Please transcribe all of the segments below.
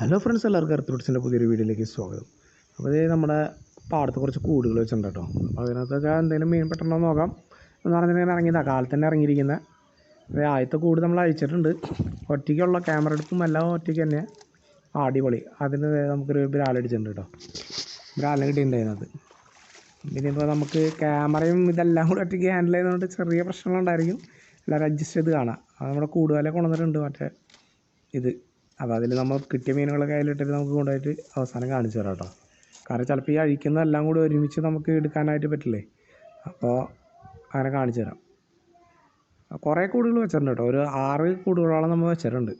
Hello friends എല്ലാവർക്കും earth പുതിയൊരു വീഡിയോയിലേക്ക് സ്വാഗതം. അപ്പോൾ ഇത് നമ്മുടെ പാടത്ത് കുറച്ച് കൂടുകൾ വെച്ചിട്ടുണ്ട് കേട്ടോ. അപ്പോൾ അതിനകത്തൊക്കെ എന്തെങ്കിലും മീൻ പെട്ടെന്ന് നോക്കാം. എന്ന് പറഞ്ഞിട്ടുണ്ടെങ്കിൽ ഇറങ്ങിയതാണ് കാലത്ത് തന്നെ ഇറങ്ങിയിരിക്കുന്നത് അപ്പോൾ ആദ്യത്തെ കൂട് നമ്മൾ അയച്ചിട്ടുണ്ട് ഒറ്റയ്ക്കുള്ള ക്യാമറ എടുപ്പും എല്ലാം ഒറ്റയ്ക്ക് തന്നെ. അടിപൊളി. അതിന് നമുക്കൊരു ബ്രാലടിച്ചിട്ടുണ്ട് കേട്ടോ. ബ്രാലിനെ കിട്ടിയിട്ടുണ്ട് അതിനകത്ത്. പിന്നെ ഇപ്പോൾ നമുക്ക് ക്യാമറയും ഇതെല്ലാം കൂടി ഒറ്റയ്ക്ക് ഹാൻഡിൽ ചെയ്തുകൊണ്ട് ചെറിയ പ്രശ്നങ്ങളുണ്ടായിരിക്കും. എല്ലാവരും അഡ്ജസ്റ്റ് ചെയ്ത് കാണാം. അത് നമ്മുടെ കൂടുതലെ കൊണ്ടുവന്നിട്ടുണ്ട് മറ്റേ ഇത്. അപ്പോൾ അതിൽ നമ്മൾ കിട്ടിയ മീനുകളൊക്കെ അതിലിട്ടിട്ട് നമുക്ക് കൊണ്ടുപോയിട്ട് അവസാനം കാണിച്ചു തരാം കേട്ടോ. കാരണം ചിലപ്പോൾ ഈ അഴിക്കുന്നതെല്ലാം കൂടി ഒരുമിച്ച് നമുക്ക് എടുക്കാനായിട്ട് പറ്റില്ലേ? അപ്പോൾ അങ്ങനെ കാണിച്ചു തരാം. കുറേ കൂടുകൾ വെച്ചിട്ടുണ്ട് കേട്ടോ. ഒരു ആറ് കൂടുകളോളം നമ്മൾ വെച്ചിട്ടുണ്ട്.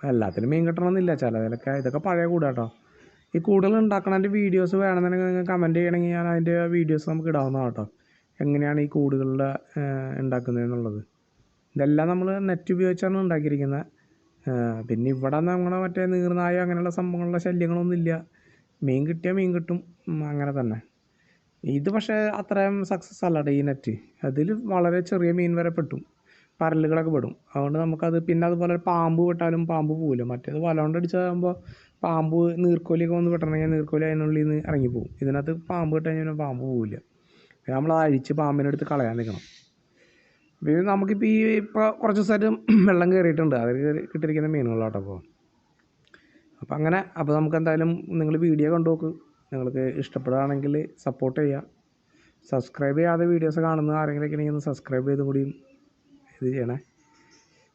എല്ലാത്തിനും മീൻ കിട്ടണമെന്നില്ല. ചിലതിലൊക്കെ ഇതൊക്കെ പഴയ കൂടാട്ടോ ഈ കൂടുതൽ ഉണ്ടാക്കണതിന്റെ വീഡിയോസ് വേണമെന്നുണ്ടെങ്കിൽ നിങ്ങൾ കമന്റ് ചെയ്യണമെങ്കിൽ ഞാൻ അതിന്റെ വീഡിയോസ് നമുക്ക് ഇടാവുന്നതാണ് കേട്ടോ. എങ്ങനെയാണ് ഈ കൂടുകളുടെ ഉണ്ടാക്കുന്നതെന്നുള്ളത്. ഇതെല്ലാം നമ്മൾ നെറ്റ് ഉപയോഗിച്ചാണ് ഉണ്ടാക്കിയിരിക്കുന്നത്. പിന്നെ ഇവിടെ നമ്മുടെ മറ്റേ നീർനായ അങ്ങനെയുള്ള സംഭവങ്ങളുടെ ശല്യങ്ങളൊന്നും ഇല്ല മീൻ കിട്ടിയാൽ മീൻ കിട്ടും. അങ്ങനെ തന്നെ. ഇത് പക്ഷേ അത്രയും സക്സസ് അല്ല ഈ നെറ്റ് അതിൽ വളരെ ചെറിയ മീൻ വരെ പെട്ടും. പരലുകളൊക്കെ പെടും. അതുകൊണ്ട് നമുക്കത് പിന്നെ അതുപോലെ പാമ്പ് വിട്ടാലും പാമ്പ് പോവില്ല. മറ്റേത് വല കൊണ്ട് അടിച്ചതാകുമ്പോൾ പാമ്പ് നീർക്കോലിയൊക്കെ വന്ന് വിട്ടണമെങ്കിൽ നീർക്കോലി അതിനുള്ളിൽ നിന്ന് ഇറങ്ങിപ്പോവും. ഇതിനകത്ത് പാമ്പ് കഴിഞ്ഞാൽ പാമ്പ് പോവില്ല. നമ്മൾ അഴിച്ച് പാമ്പിനെടുത്ത് കളയാൻ നിൽക്കണം. പിന്നെ നമുക്കിപ്പോൾ ഈ ഇപ്പോൾ കുറച്ച് ദിവസമായിട്ട് വെള്ളം കയറിയിട്ടുണ്ട് അതിൽ കിട്ടിയിരിക്കുന്ന മീനുകളാട്ടോ അപ്പോൾ അപ്പോൾ അങ്ങനെ അപ്പോൾ നമുക്ക് എന്തായാലും നിങ്ങൾ വീഡിയോ കണ്ടു നോക്ക് നിങ്ങൾക്ക് ഇഷ്ടപ്പെടുകയാണെങ്കിൽ സപ്പോർട്ട് ചെയ്യുക. സബ്സ്ക്രൈബ് ചെയ്യാതെ വീഡിയോസ് കാണുന്ന ആരെങ്കിലുമൊക്കെ ഉണ്ടെങ്കിൽ ഒന്ന് സബ്സ്ക്രൈബ് ചെയ്തും കൂടിയും ഇത് ചെയ്യണേ.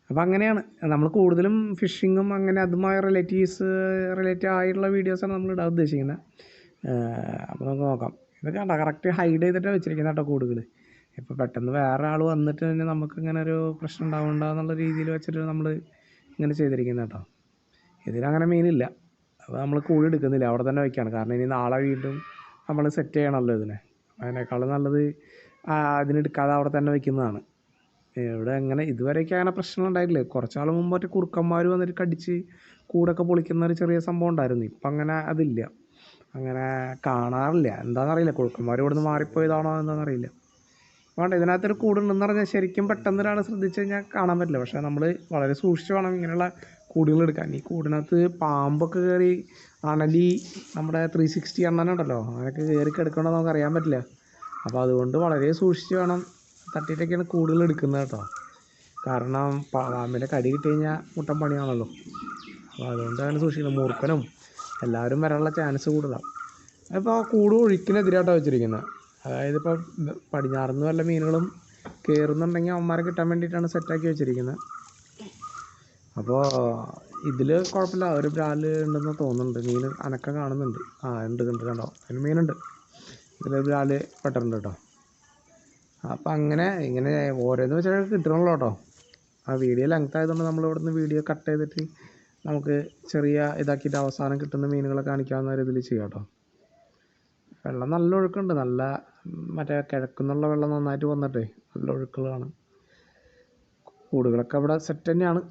അപ്പോൾ അങ്ങനെയാണ്. നമ്മൾ കൂടുതലും ഫിഷിങ്ങും അങ്ങനെ അതുമായ റിലേറ്റീവ്സ് റിലേറ്റഡ് ആയിട്ടുള്ള വീഡിയോസാണ് നമ്മൾ ഇടാൻ ഉദ്ദേശിക്കുന്നത് അപ്പോൾ നമുക്ക് നോക്കാം. ഇതൊക്കെ കറക്റ്റ് ഹൈഡ് ചെയ്തിട്ടാണ് വെച്ചിരിക്കുന്നത് കേട്ടോ കൂടുതൽ ഇപ്പോൾ പെട്ടെന്ന് വേറെ ആൾ വന്നിട്ട് തന്നെ നമുക്ക് ഇങ്ങനെ ഒരു പ്രശ്നം ഉണ്ടാവണ്ട എന്നുള്ള രീതിയിൽ വെച്ചിട്ട് നമ്മൾ ഇങ്ങനെ ചെയ്തിരിക്കുന്നത് കേട്ടോ ഇതിലങ്ങനെ മീനില്ല അപ്പോൾ നമ്മൾ കൂടി എടുക്കുന്നില്ല. അവിടെ തന്നെ വയ്ക്കുകയാണ് കാരണം ഇനി നാളെ വീണ്ടും നമ്മൾ സെറ്റ് ചെയ്യണമല്ലോ ഇതിനെ. അതിനേക്കാളും നല്ലത് അതിനെടുക്കാതെ അവിടെ തന്നെ വെക്കുന്നതാണ്. ഇവിടെ അങ്ങനെ ഇതുവരെയൊക്കെ അങ്ങനെ പ്രശ്നം ഉണ്ടായിട്ടില്ല. കുറച്ചാൾ മുമ്പ് മറ്റേ കുറുക്കന്മാർ വന്നിട്ട് കടിച്ച് കൂടൊക്കെ പൊളിക്കുന്ന ഒരു ചെറിയ സംഭവം ഉണ്ടായിരുന്നു. ഇപ്പം അങ്ങനെ അതില്ല. അങ്ങനെ കാണാറില്ല. എന്താണെന്നറിയില്ല കുറുക്കന്മാർ ഇവിടുന്ന് മാറിപ്പോയതാണോ എന്താണെന്നറിയില്ല വേണ്ട ഇതിനകത്തൊരു കൂടുണ്ടെന്ന് പറഞ്ഞാൽ ശരിക്കും പെട്ടെന്ന് ഒരാൾ ശ്രദ്ധിച്ചു കഴിഞ്ഞാൽ കാണാൻ പറ്റില്ല. പക്ഷേ നമ്മൾ വളരെ സൂക്ഷിച്ച് വേണം ഇങ്ങനെയുള്ള കൂടുകൾ എടുക്കാൻ. ഈ കൂടിനകത്ത് പാമ്പൊക്കെ കയറി അണലി നമ്മുടെ ത്രീ സിക്സ്റ്റി എണ്ണനുണ്ടല്ലോ അങ്ങനെയൊക്കെ കയറി കിടക്കണമെന്ന് നമുക്ക് അറിയാൻ പറ്റില്ല. അപ്പോൾ അതുകൊണ്ട് വളരെ സൂക്ഷിച്ച് വേണം തട്ടിയിട്ടൊക്കെയാണ് കൂടുതൽ എടുക്കുന്നത് കേട്ടോ. കാരണം പാമ്പിന്റെ കടി കിട്ടി കഴിഞ്ഞാൽ മുട്ടൻ പണിയാണല്ലോ. അപ്പോൾ അതുകൊണ്ട് അങ്ങനെ സൂക്ഷിക്കണം മൂർഖനും എല്ലാവരും വരാനുള്ള ചാൻസ് കൂടുതലാണ് അപ്പോൾ ആ കൂട് ഒഴുക്കിനെതിരായിട്ടാണ് വെച്ചിരിക്കുന്നത്. അതായത് ഇപ്പോൾ പടിഞ്ഞാറുനിന്ന് വല്ല മീനുകളും കയറുന്നുണ്ടെങ്കിൽ അവന്മാരെ കിട്ടാൻ വേണ്ടിയിട്ടാണ് സെറ്റാക്കി വെച്ചിരിക്കുന്നത്. അപ്പോൾ ഇതിൽ കുഴപ്പമില്ല. ഒരു ബ്രാൽ ഉണ്ടെന്ന് തോന്നുന്നുണ്ട്. മീൻ അനക്കം കാണുന്നുണ്ട്. ആ ഉണ്ട് ഉണ്ട് കണ്ടോ? അതിന് മീനുണ്ട്. ഇതിൽ ബ്രാൽ പെട്ടിട്ടുണ്ട് കേട്ടോ. അപ്പം അങ്ങനെ ഇങ്ങനെ ഓരോന്ന് വെച്ചാൽ കിട്ടണല്ലോ കേട്ടോ. ആ വീഡിയോ ലെങ്ത് ആയതുകൊണ്ട് നമ്മൾ ഇവിടുന്ന് വീഡിയോ കട്ട് ചെയ്തിട്ട് നമുക്ക് ചെറിയ ഇതാക്കിയിട്ട് അവസാനം കിട്ടുന്ന മീനുകളെ കാണിക്കാവുന്ന ഒരു ഇതിൽ ചെയ്യാം കേട്ടോ. വെള്ളം നല്ല ഒഴുക്കുണ്ട്. നല്ല മറ്റേ കിഴക്കുന്നുള്ള വെള്ളം നന്നായിട്ട് വന്നിട്ടേ നല്ല ഒഴുക്കുകളാണ്. കൂടുകളൊക്കെ അവിടെ സെറ്റ് തന്നെയാണ്.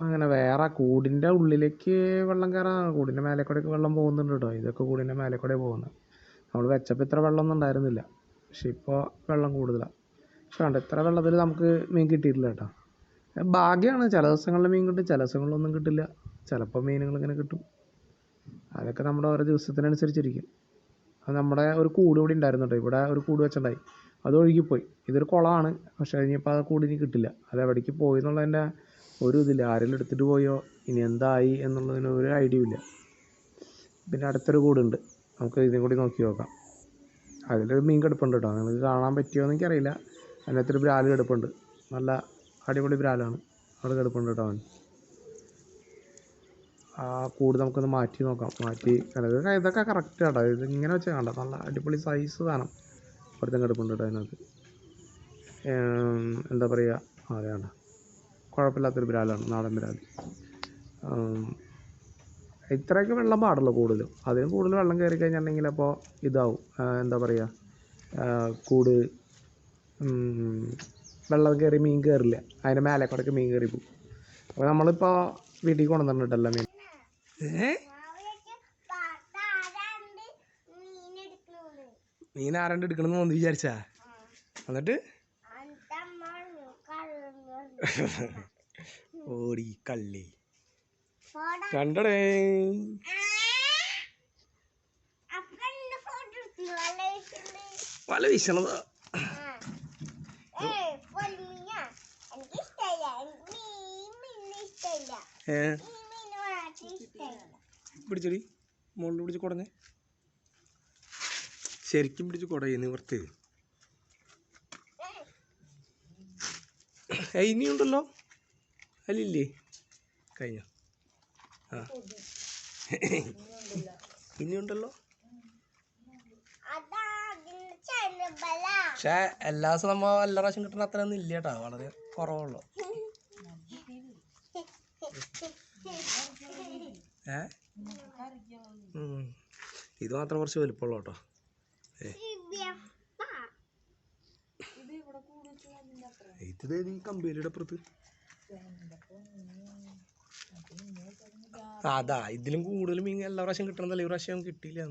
അങ്ങനെ വേറെ കൂടിന്റെ ഉള്ളിലേക്ക് വെള്ളം കയറാൻ കൂടിന്റെ മേലെ കൂടെയൊക്കെ വെള്ളം പോകുന്നുണ്ട് കേട്ടോ. ഇതൊക്കെ കൂടിന്റെ മേലെ കൂടെ പോകുന്നത്. നമ്മൾ വെച്ചപ്പോൾ ഇത്ര വെള്ളമൊന്നും ഉണ്ടായിരുന്നില്ല. പക്ഷെ ഇപ്പോൾ വെള്ളം കൂടുതലാണ് പക്ഷെ കണ്ട ഇത്ര വെള്ളത്തിൽ നമുക്ക് മീൻ കിട്ടിയിട്ടില്ല കേട്ടോ. ഭാഗ്യമാണ് ചില ദിവസങ്ങളിൽ മീൻ കിട്ടും ചില ദിവസങ്ങളിലൊന്നും കിട്ടില്ല. ചിലപ്പോൾ മീനുകൾ ഇങ്ങനെ കിട്ടും. അതൊക്കെ നമ്മുടെ ഓരോ ദിവസത്തിനനുസരിച്ചിരിക്കും. അത് നമ്മുടെ ഒരു കൂട് ഇവിടെ ഉണ്ടായിരുന്നു കേട്ടോ. ഇവിടെ ഒരു കൂട് വെച്ചിട്ടുണ്ടായി. അത് ഒഴുകിപ്പോയി. ഇതൊരു കുളമാണ്. പക്ഷേ ഇനിയിപ്പോൾ ആ കൂട് ഇനി കിട്ടില്ല. അത് എവിടേക്ക് പോയി എന്നുള്ളതിന്റെ ഒരു ഇതില്ല. ആരെങ്കിലും എടുത്തിട്ട് പോയോ? ഇനി എന്തായി എന്നുള്ളതിന് ഒരു ഐഡിയ ഇല്ല. പിന്നെ അടുത്തൊരു കൂടുണ്ട്. നമുക്ക് ഇതിനും കൂടി നോക്കി നോക്കാം. അതിലൊരു മീൻ കിടപ്പുണ്ട് കേട്ടോ. നിങ്ങൾക്ക് കാണാൻ പറ്റിയോ എന്ന് എനിക്കറിയില്ല. അതിനകത്തൊരു ബ്രാൽ കിടപ്പുണ്ട്. നല്ല അടിപൊളി ബ്രാലാണ്. അവിടെ കിടപ്പുണ്ട് കേട്ടോ അവൻ ആ കൂട് നമുക്കൊന്ന് മാറ്റി നോക്കാം. മാറ്റി ഇതൊക്കെ ഇതൊക്കെ കറക്റ്റ് കേട്ടോ ഇത് ഇങ്ങനെ വെച്ചാൽ കണ്ട നല്ല അടിപൊളി സൈസ് സാധനം. ഒരുത്തൻ കിടപ്പുണ്ട് കേട്ടോ അതിനകത്ത്. എന്താ പറയുക അതെയാണ് കുഴപ്പമില്ലാത്തൊരു ബിരാലാണ് നാടൻ ബിരാൽ ഇത്രയൊക്കെ വെള്ളം പാടുള്ളൂ കൂടുതലും. അതിന് കൂടുതൽ വെള്ളം കയറി കഴിഞ്ഞിട്ടുണ്ടെങ്കിൽ അപ്പോൾ ഇതാവും. എന്താ പറയുക കൂട് വെള്ളം കയറി മീൻ കയറില്ല. അതിന്റെ മേലെ കൂടെയൊക്കെ മീൻ കയറി പോകും. അപ്പോൾ നമ്മളിപ്പോൾ വീട്ടിൽ കൊണ്ടുവന്നിട്ടുണ്ടല്ലോ മീൻ. ഏ? മീൻ ആരാണ്ട് എടുക്കണം എന്ന് വിചാരിച്ചാ. എന്നിട്ട്? ഓടി കള്ളി. കണ്ടടേ. പല ഏ വല വീശണതാ ഏയ് പൊലിമീന എനിക്ക് ഇഷ്ടമില്ല എനിക്ക് ഈ മീൻ ഇഷ്ടമില്ല ഏ ഈ മീൻ വളരെ ഇഷ്ടമില്ല പിടിച്ചടി. മുകളിൽ പിടിച്ച് കുടഞ്ഞ്. ശരിക്കും പിടിച്ച് കുടയെ നിവർത്തി ഇനിയുണ്ടല്ലോ അല്ലില്ലേ കഴിഞ്ഞോ? ആ. ഇനിയുണ്ടല്ലോ പക്ഷെ എല്ലാ ദിവസവും നമ്മ എല്ലാ പ്രാവശ്യം കിട്ടുന്ന അത്ര ഒന്നും ഇല്ല കേട്ടോ വളരെ കുറവുള്ളൂ. ഏ. ഇത് മാത്രം കുറച്ച് വലുപ്പമുള്ള കേട്ടോ ഇത് അപ്പുറത്ത്. അതാ ഇതിലും കൂടുതലും ഇങ്ങനെ എല്ലാ പ്രാവശ്യം കിട്ടണതല്ലേ? ഈ പ്രാവശ്യം കിട്ടിയില്ല